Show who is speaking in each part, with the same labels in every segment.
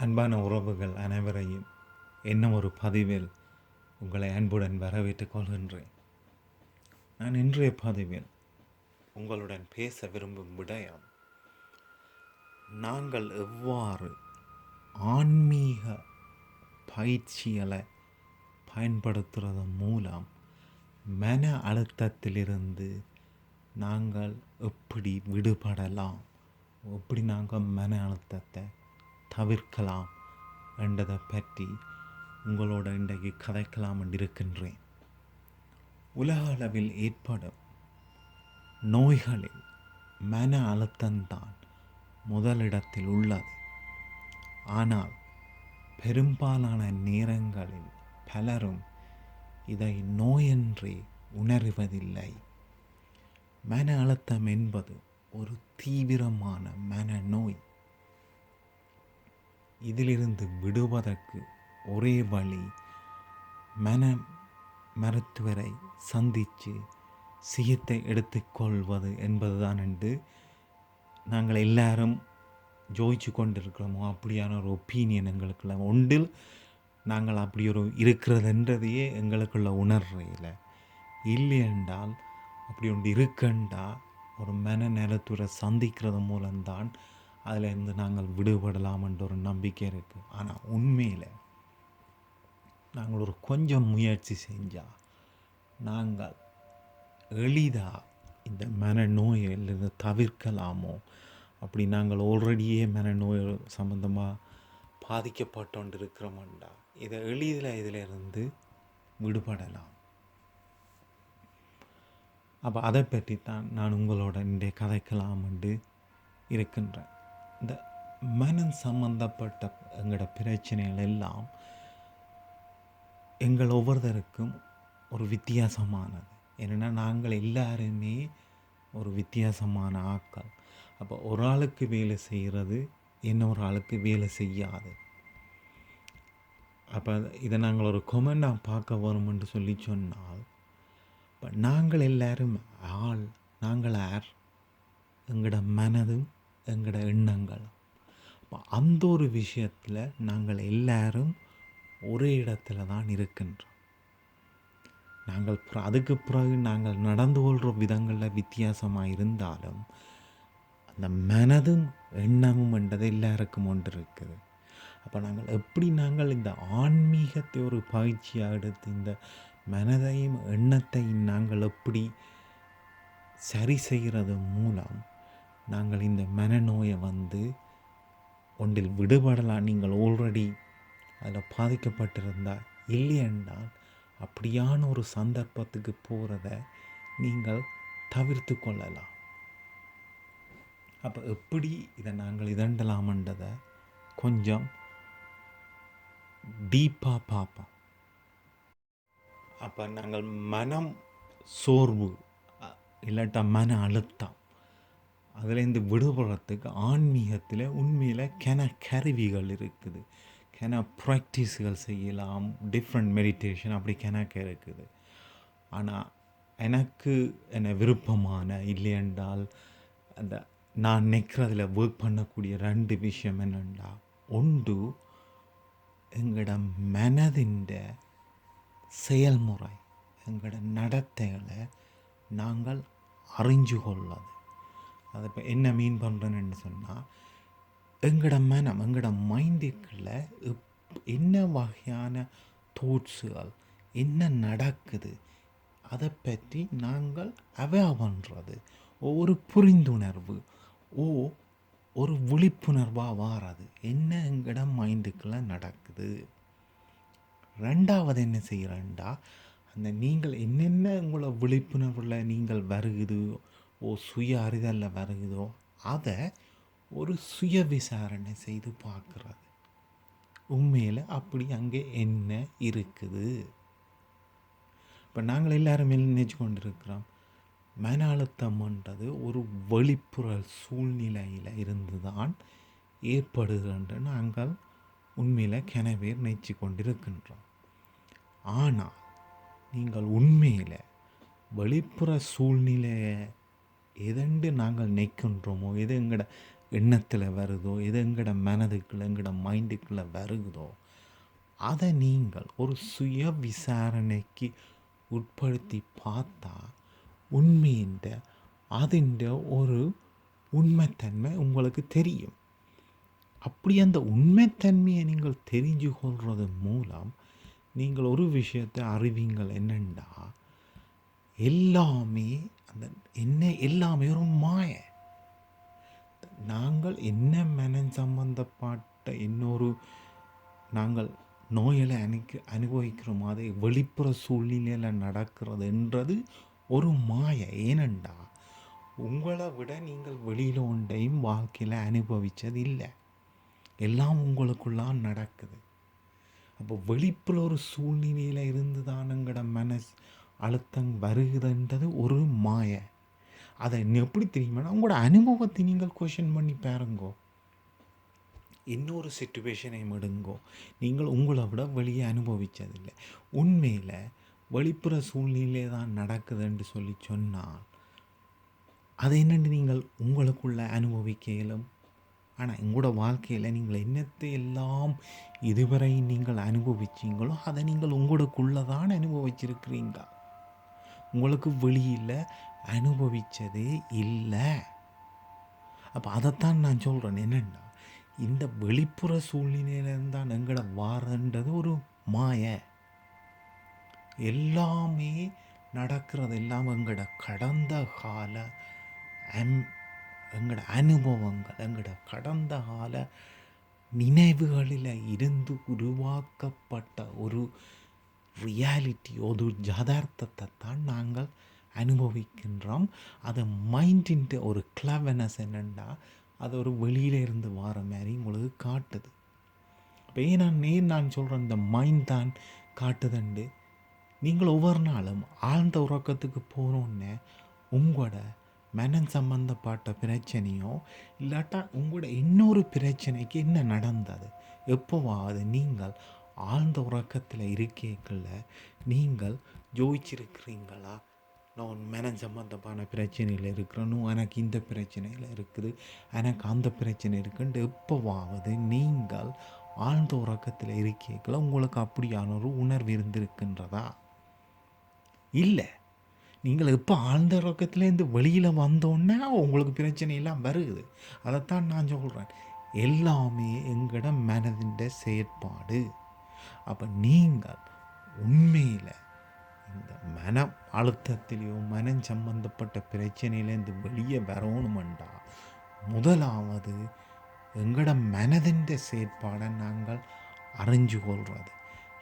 Speaker 1: அன்பான உறவுகள் அனைவரையும் என்ன ஒரு பதிவில் உங்களை அன்புடன் வரவேற்றுக் கொள்கின்றேன். நான் இன்றைய பதிவில் உங்களுடன் பேச விரும்பும் விடயம் நாங்கள் எவ்வாறு ஆன்மீக பயிற்சிகளை பயன்படுத்துறது மூலம் மன அழுத்தத்திலிருந்து நாங்கள் எப்படி விடுபடலாம் எப்படி நாங்கள் மன அழுத்தத்தை தவிர்க்கலாம் என்றதை பற்றி உங்களோட இன்றைக்கு கதைக்கலாம் என்று இருக்கின்றேன் உலக அளவில் ஏற்படும் நோய்களில் மன அழுத்தம்தான் முதலிடத்தில் உள்ளது. ஆனால் பெரும்பாலான நேரங்களில் பலரும் இதை நோயென்றே உணர்வதில்லை. மன அழுத்தம் என்பது ஒரு தீவிரமான மனநோய். இதிலிருந்து விடுவதற்கு ஒரே வழி மன மருத்துவரை சந்தித்து சிகிச்சை எடுத்துக்கொள்வது என்பதுதான் என்று நாங்கள் எல்லாரும் ஜோதிச்சு கொண்டிருக்கிறோமோ? அப்படியான ஒரு ஒப்பீனியன் எங்களுக்குள்ள ஒன்றில் நாங்கள் அப்படி ஒரு இருக்கிறதுன்றதையே எங்களுக்குள்ள உணர்றையில் இல்லை என்றால் அப்படி ஒன்று இருக்கண்டா? ஒரு மன நேரத்துறை சந்திக்கிறது மூலம்தான் அதிலேருந்து நாங்கள் விடுபடலாம் என்ற ஒரு நம்பிக்கை இருக்குது ஆனால் உண்மையில் நாங்கள் ஒரு கொஞ்சம் முயற்சி செஞ்சால் நாங்கள் எளிதாக இந்த மனநோயிலிருந்து தவிர்க்கலாமோ? அப்படி நாங்கள் ஆல்ரெடியே மனநோய் சம்மந்தமாக பாதிக்கப்பட்டோண்டு இருக்கிறோம்டா இதை எளிதில் இதிலிருந்து விடுபடலாம். அப்போ அதை பற்றி தான் நான் உங்களோட இன்றைய கதைக்கலாம் என்று இருக்கின்றேன். இந்த மனம் சம்பந்தப்பட்ட எங்களோட பிரச்சனைகள் எல்லாம் எங்கள் ஒவ்வொருத்தருக்கும் ஒரு வித்தியாசமானது. என்னென்னா நாங்கள் எல்லாருமே ஒரு வித்தியாசமான ஆட்கள். அப்போ ஒரு ஆளுக்கு வேலை செய்கிறது இன்னொரு ஆளுக்கு வேலை செய்யாது. அப்போ இதை நாங்கள் ஒரு கொமெண்டாக பார்க்க வருமென்று சொல்லி சொன்னால் இப்போ நாங்கள் எல்லாரும் ஆள் நாங்கள் யார்? எங்களோட மனதும் எங்களோட எண்ணங்களும் அப்போ அந்த ஒரு விஷயத்தில் நாங்கள் எல்லாரும் ஒரே இடத்துல தான் இருக்கின்றோம். நாங்கள் பிற- அதுக்கு பிறகு நாங்கள் நடந்து கொள்கிற விதங்களில் வித்தியாசமாக இருந்தாலும் அந்த மனதும் எண்ணமும் என்றது எல்லாருக்கும் ஒன்று இருக்குது. அப்போ நாங்கள் எப்படி நாங்கள் இந்த ஆன்மீகத்தை ஒரு பயிற்சியாக எடுத்து இந்த மனதையும் எண்ணத்தையும் நாங்கள் எப்படி சரி செய்கிறது மூலம் நாங்கள் இந்த மனநோயை வந்து ஒன்றில் விடுபடலாம் நீங்கள் ஆல்ரெடி அதில் பாதிக்கப்பட்டிருந்தால் இல்லையென்றால் அப்படியான ஒரு சந்தர்ப்பத்துக்கு போகிறத நீங்கள் தவிர்த்து கொள்ளலாம். அப்போ எப்படி இதை நாங்கள் இதண்டலாம்ன்றதை கொஞ்சம் டீப்பாக பார்ப்போம். அப்போ நாங்கள் மனம் சோர்வு இல்லாட்டா மன அழுத்தம் அதுலேருந்து விடுபடுறதுக்கு ஆன்மீகத்தில் உண்மையில் கென கருவிகள் இருக்குது. கென ப்ராக்டிஸ்கள் செய்யலாம். டிஃப்ரெண்ட் மெடிடேஷன் அப்படி கெனக்க இருக்குது. ஆனால் எனக்கு என்ன விருப்பமான இல்லையென்றால் அந்த நான் நிற்கிறதுல ஒர்க் பண்ணக்கூடிய ரெண்டு விஷயம் என்னென்னா ஒன்று எங்களோட மனதின் செயல்முறை எங்களோட நடத்தைகளை நாங்கள் அறிஞ்சு கொள்ளது. அதை இப்போ என்ன மீன் பண்ணுறேன்னு சொன்னால் எங்களோட மனம் எங்களோட மைண்டுக்குள்ள எப்- என்ன வகையான தோட்ஸுகள் என்ன நடக்குது அதை பற்றி நாங்கள் அவே பண்ணுறது ஒரு புரிந்துணர்வு ஓ ஒரு விழிப்புணர்வாக வாரது. என்ன எங்களோட மைண்டுக்குள்ளே நடக்குது? ரெண்டாவது என்ன செய்கிறேன்டா அந்த நீங்கள் என்னென்ன உங்களை விழிப்புணர்வில் நீங்கள் வருகுது ஓ சுய அறிதலில் வருகுதோ அதை ஒரு சுய விசாரணை செய்து பார்க்குறது. உண்மையில் அப்படி அங்கே என்ன இருக்குது? இப்போ நாங்கள் எல்லாரும் நினைச்சு கொண்டிருக்கிறோம். மன அழுத்தம்ன்றது ஒரு வெளிப்புற சூழ்நிலையில் இருந்து தான் ஏற்படுகிறது நாங்கள் உண்மையில் கெனவே நினைச்சு கொண்டிருக்கின்றோம். ஆனால் நீங்கள் உண்மையில் வெளிப்புற சூழ்நிலையை எதெண்டு நாங்கள் நிற்கின்றோமோ எது எங்களோட எண்ணத்தில் வருதோ எது எங்கட மனதுக்குள்ள எங்கட மைண்டுக்குள்ளே வருகுதோ அதை நீங்கள் ஒரு சுய விசாரணைக்கு உட்படுத்தி பார்த்தா உண்மையின்ற அதிൻ്റെ ஒரு உண்மைத்தன்மை உங்களுக்கு தெரியும். அப்படி அந்த உண்மைத்தன்மையை நீங்கள் தெரிஞ்சு கொள்வது மூலம் நீங்கள் ஒரு விஷயத்தை அறிவீங்கள் என்னென்னா எல்லாமே அந்த என்ன எல்லாமே ஒரு மாய. நாங்கள் என்ன மனம் சம்பந்தப்பட்ட இன்னொரு நாங்கள் நோய்களை அனுக்கு அனுபவிக்கிறோமோ அதை வெளிப்புற சூழ்நிலையில் நடக்கிறதுன்றது ஒரு மாய. ஏனெண்டா உங்களை விட நீங்கள் வெளியில் ஒன்றையும் வாழ்க்கையில் அனுபவித்தது இல்லை எல்லாம் உங்களுக்குள்ளான் நடக்குது. அப்போ வெளிப்புற ஒரு சூழ்நிலையில் இருந்து தான் எங்களோட மனஸ் அழுத்தம் வருகுதுன்றது ஒரு மாய. அதை எப்படி தெரியுமானா உங்களோட அனுபவத்தை நீங்கள் கொஷின் பண்ணி பாருங்கோ. இன்னொரு சுச்சுவேஷனை விடுங்கோ நீங்கள் உங்களை விட வெளியே அனுபவித்ததில்லை உண்மையில் வெளிப்புற சூழ்நிலை தான் நடக்குதுன்னு சொல்லி சொன்னால் அதை என்னென்று நீங்கள் உங்களுக்குள்ள அனுபவிக்க இயலும். ஆனால் உங்களோட வாழ்க்கையில் நீங்கள் என்னத்தை எல்லாம் இதுவரை நீங்கள் அனுபவிச்சீங்களோ அதை நீங்கள் உங்களுக்குள்ளே தான் அனுபவிச்சிருக்கிறீங்க. உங்களுக்கு வெளியில் அனுபவித்ததே இல்லை. அப்போ அதைத்தான் நான் சொல்கிறேன் என்னென்னா இந்த வெளிப்புற சூழ்நிலையிலேருந்து எங்களை வாரன்றது ஒரு மாய. எல்லாமே நடக்கிறது எல்லாம் எங்களோட கடந்த கால அம் எங்களோட அனுபவங்கள் எங்களோட கடந்த கால நினைவுகளில் இருந்து உருவாக்கப்பட்ட ஒரு ரியாலிட்டி ஒரு ஜதார்த்தத்தை தான் நாங்கள் அனுபவிக்கின்றோம். அது மைண்டின் ஒரு கிளவனஸ் என்னென்னா அது ஒரு வெளியில இருந்து வர மாதிரி உங்களுக்கு காட்டுது. இப்போ ஏன் நான் நேர் நான் சொல்கிறேன் இந்த மைண்ட் தான் காட்டுதுண்டு. நீங்கள் ஒவ்வொரு நாளும் ஆழ்ந்த உறக்கத்துக்கு போகிறோன்னே உங்களோட மனம் சம்பந்தப்பட்ட பிரச்சனையோ இல்லாட்டா உங்களோட இன்னொரு பிரச்சனைக்கு என்ன நடந்தது? எப்போவாவது நீங்கள் ஆழ்ந்த உறக்கத்தில் இருக்கேக்குள்ள நீங்கள் ஜோதிச்சிருக்கிறீங்களா நான் மனம் சம்மந்தமான பிரச்சனையில் இருக்கிறனும் எனக்கு இந்த பிரச்சனையில் இருக்குது. எனக்கு அந்த பிரச்சனை இருக்குன்ட்டு எப்போவாவது நீங்கள் ஆழ்ந்த உறக்கத்தில் இருக்கேக்குள்ள உங்களுக்கு அப்படியான ஒரு உணர்வு இருந்திருக்கின்றதா? இல்லை. நீங்கள் எப்போ ஆழ்ந்த உறக்கத்துலேருந்து வெளியில் வந்தோன்னே உங்களுக்கு பிரச்சனையெல்லாம் வருது. அதைத்தான் நான் சொல்கிறேன் எல்லாமே எங்களோட மனதின் செயற்பாடு. அப்போ நீங்கள் உண்மையில் இந்த மன அழுத்தத்திலேயோ மனம் சம்பந்தப்பட்ட பிரச்சனையிலேருந்து வெளியே வரணுமெண்டா? முதலாவது எங்களோட மனதின் செயற்பாடை நாங்கள் அறிஞ்சு கொள்வது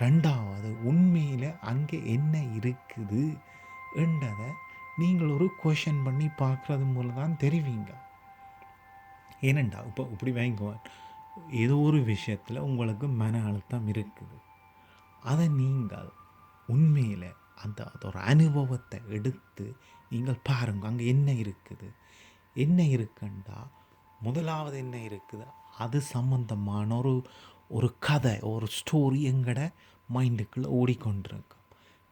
Speaker 1: ரெண்டாவது உண்மையில் அங்கே என்ன இருக்குது என்றதை நீங்கள் ஒரு கொஷன் பண்ணி பார்க்குறது மூலம் தான் தெரிவிங்க. ஏனண்டா? இப்போ இப்படி வாங்குவார் ஏதோ ஒரு விஷயத்தில் உங்களுக்கு மன அழுத்தம் இருக்குது. அதை நீங்கள் உண்மையில் அந்த அதோட அனுபவத்தை எடுத்து நீங்கள் பாருங்கள் அங்கே என்ன இருக்குது? என்ன இருக்குண்டா? முதலாவது என்ன இருக்குது? அது சம்மந்தமான ஒரு ஒரு கதை ஒரு ஸ்டோரி எங்கட மைண்டுக்குள்ளே ஓடிக்கொண்டிருக்கும்.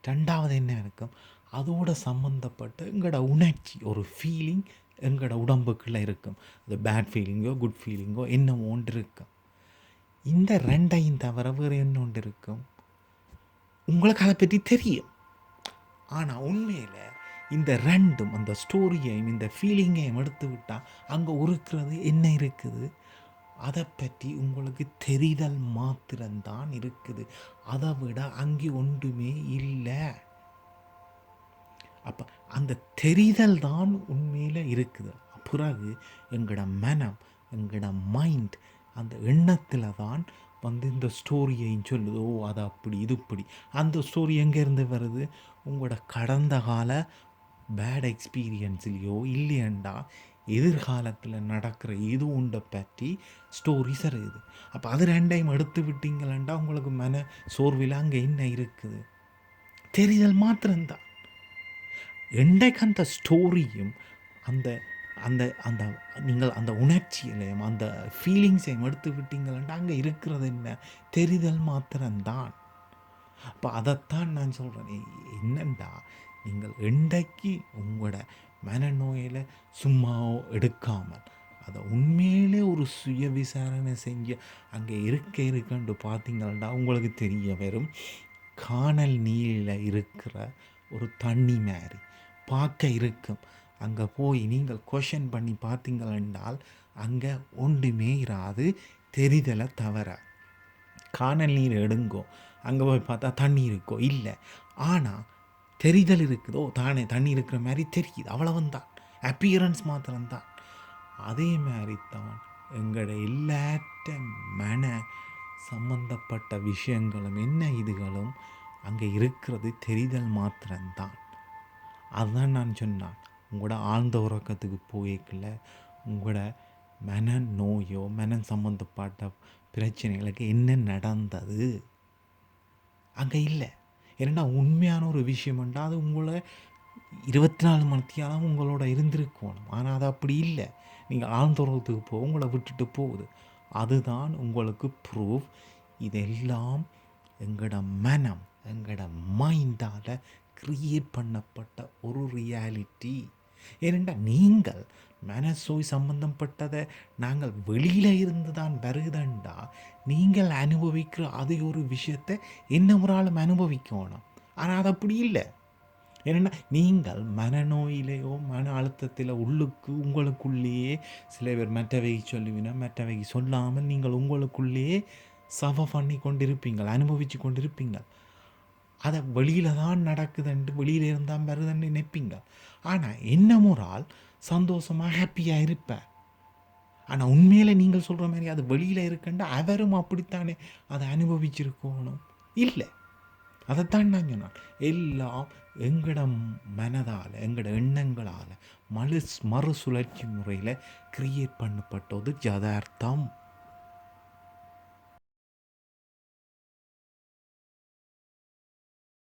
Speaker 1: ரெண்டாவது என்ன இருக்கும்? அதோட சம்மந்தப்பட்ட எங்களோட உணர்ச்சி ஒரு ஃபீலிங் எங்களோட உடம்புக்குள்ளே இருக்கும். அது பேட் ஃபீலிங்கோ குட் ஃபீலிங்கோ என்ன ஒன்று இருக்கும். இந்த ரெண்டையும் தவிர வேறு என்ன ஒன்று இருக்கும்? உங்களுக்கு அதை பற்றி தெரியும். ஆனால் உண்மையில் இந்த ரெண்டும் அந்த ஸ்டோரியையும் இந்த ஃபீலிங்கையும் எடுத்து விட்டால் அங்கே இருக்கிறது என்ன இருக்குது? அதை பற்றி உங்களுக்கு தெரிதல் மாத்திரம்தான் இருக்குது. அதை விட அங்கே ஒன்றுமே இல்லை. அப்போ அந்த தெரிதல் தான் உண்மையில் இருக்குது. பிறகு எங்களோட மனம் எங்களோட மைண்ட் அந்த எண்ணத்தில் தான் வந்து இந்த ஸ்டோரியை சொல்லுது. ஓ அது அப்படி இது இப்படி. அந்த ஸ்டோரி எங்கேருந்து வருது? உங்களோட கடந்த கால பேட் எக்ஸ்பீரியன்ஸ்லேயோ இல்லையண்டா எதிர்காலத்தில் நடக்கிற இது உண்டை பற்றி ஸ்டோரிஸ் இருக்குது அப்போ அது ரெண்டையும் எடுத்து விட்டீங்களேண்டா உங்களுக்கு மன சோர்வில் அங்கே என்ன இருக்குது? தெரிதல் மாத்திரம்தான். என்றைக்கு அந்த ஸ்டோரியும் அந்த அந்த அந்த நீங்கள் அந்த உணர்ச்சியிலையும் அந்த ஃபீலிங்ஸையும் எடுத்து விட்டீங்களா அங்கே இருக்கிறது என்ன? தெரிதல் மாத்திரம்தான். அப்போ அதைத்தான் நான் சொல்கிறேன் என்னண்டா? நீங்கள் என்றைக்கு உங்களோட மனநோயில் சும்மாவோ எடுக்காமல் அதை உண்மையிலே ஒரு சுய விசாரணை செஞ்சு அங்கே இருக்க இருக்கன்ட்டு பார்த்தீங்கன்னா உங்களுக்கு தெரிய வரும். காணல் நீரில் இருக்கிற ஒரு தண்ணி மாதிரி. பார்க்க இருக்கும். அங்கே போய் நீங்கள் கொஷன் பண்ணி பார்த்தீங்கள் என்றால் அங்கே ஒன்றுமே இராது தெரிதலை தவிர காணல் நீர் எடுங்கோ. அங்கே போய் பார்த்தா தண்ணி இருக்கோ? இல்லை. ஆனால் தெரிதல் இருக்குதோ? தானே தண்ணி இருக்கிற மாதிரி தெரியுது. அவ்வளவுந்தான். அப்பியரன்ஸ் மாத்திரம்தான். அதே மாதிரி தான் எங்களோட எல்லாத்த மன சம்பந்தப்பட்ட விஷயங்களும் என்ன இதுகளும் அங்கே இருக்கிறது தெரிதல் மாத்திரம்தான். அதுதான் நான் சொன்னான். உங்களோட ஆழ்ந்த உறக்கத்துக்கு போய்க்கல உங்களோட மன நோயோ மனம் சம்மந்தப்பட்ட பிரச்சனைகளுக்கு என்ன நடந்தது? அங்கே இல்லை. ஏன்னா உண்மையான ஒரு விஷயம்ண்டா அது உங்களை இருபத்தி நாலு மணித்தியாலும் உங்களோட இருந்திருக்கணும். ஆனால் அது அப்படி இல்லை. நீங்கள் ஆழ்ந்த உறக்கத்துக்கு போக உங்களை விட்டுட்டு போகுது. அதுதான் உங்களுக்கு ப்ரூஃப் இதெல்லாம் எங்களோட மனம் எங்களோட மைண்டால் கிரியேட் பண்ணப்பட்ட ஒரு ரியாலிட்டி ஏனென்றால் நீங்கள் மனசோய் சம்பந்தப்பட்டதை நாங்கள் வெளியில் இருந்து தான் வருகுதண்டா நீங்கள் அனுபவிக்கிற அதே ஒரு விஷயத்தை என்ன ஒரு ஆளும் அனுபவிக்கணும். ஆனால் அது அப்படி இல்லை. ஏன்னா நீங்கள் மனநோயிலேயோ மன அழுத்தத்தில் உள்ளுக்கு உங்களுக்குள்ளேயே சில பேர் மற்றவை சொல்லுவினா மற்றவை சொல்லாமல் நீங்கள் உங்களுக்குள்ளேயே சவ பண்ணி கொண்டிருப்பீங்கள் அனுபவித்து கொண்டிருப்பீங்கள் அதை வெளியில் தான் நடக்குதுன்ட்டு வெளியில் இருந்தால் வருதுன்னு நினைப்பீங்க. ஆனால் என்னமோ ஒரு ஆள் சந்தோஷமாக ஹாப்பியாக இருப்பேன் ஆனால் உண்மையில் நீங்கள் சொல்கிற மாதிரி அது வெளியில் இருக்குன்ட்டு அவரும் அப்படித்தானே அதை அனுபவிச்சிருக்கணும்? இல்லை. அதைத்தான் நான் சொன்னான். எல்லாம் எங்கட மனதால் எங்கட எண்ணங்களால் மறு மறுசுழற்சி முறையில் கிரியேட் பண்ணப்பட்டது ஜதார்த்தம்